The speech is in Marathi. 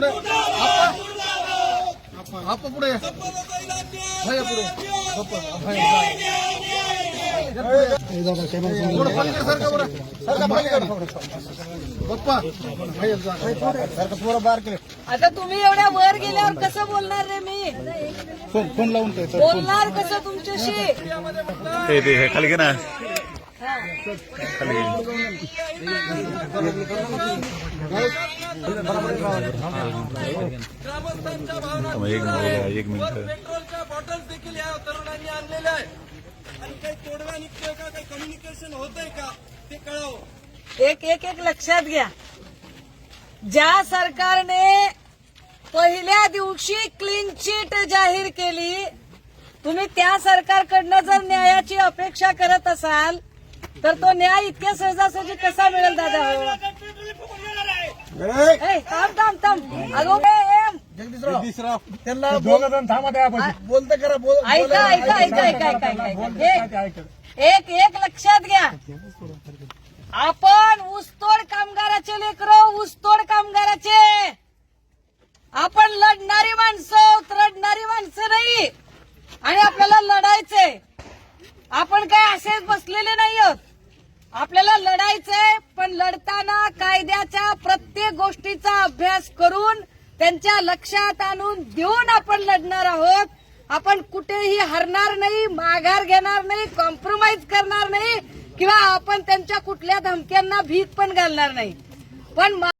पुढे. आप्पा पुढे. भैया पुढे. आता तुम्ही एवढ्या वर गेल्यावर कसं बोलणार रे मी? फोन फोन लावून काय बोलणार कसं तुमच्याशी? हे खाली घे ना. हा. खाली एक मिनिट एक मिनिट. पेट्रोलच्या बॉटल्स देखील या तरुणांनी आणलेल्या आहे आणि काही तोडगा निघतोय का? काही कम्युनिकेशन होतंय का? ते कळावं. एक एक एक लक्षात घ्या. ज्या सरकारने पहिल्या दिवशी क्लीन चिट जाहीर केली तुम्ही त्या सरकारकडनं जर न्यायाची अपेक्षा करत असाल तर तो न्याय इतक्या सहजासहजी कसा मिळेल दादा? हो? ए, थांब थांब थांब अगो ए, एम. जगदीशराव त्यांना दोघ जण थांबा त्या बोलते करा बोल ऐका ऐका ऐका ऐका ऐका ऐका ऐका. एक एक लक्षात घ्या. आपण ऊसतोड कामगाराचे लेकर ऊसतोड कामगाराचे. आपण लढणारी माणसं रडणारी माणसं नाही. आणि आपल्याला लढायचंय. आपण काय असेच बसलेले नाही आहोत आपल्याला लढायचंय पण लढताना प्रत्येक गोष्टीचा अभ्यास करून त्यांच्या लक्षात आणून देऊन आपण लढणार आहोत. आपण कुठेही हरणार नाही माघार घेणार नाही कॉम्प्रोमाइज करणार नाही किंवा आपण त्यांच्या कुठल्या धमक्यांना भीत पण घालणार नाही. पण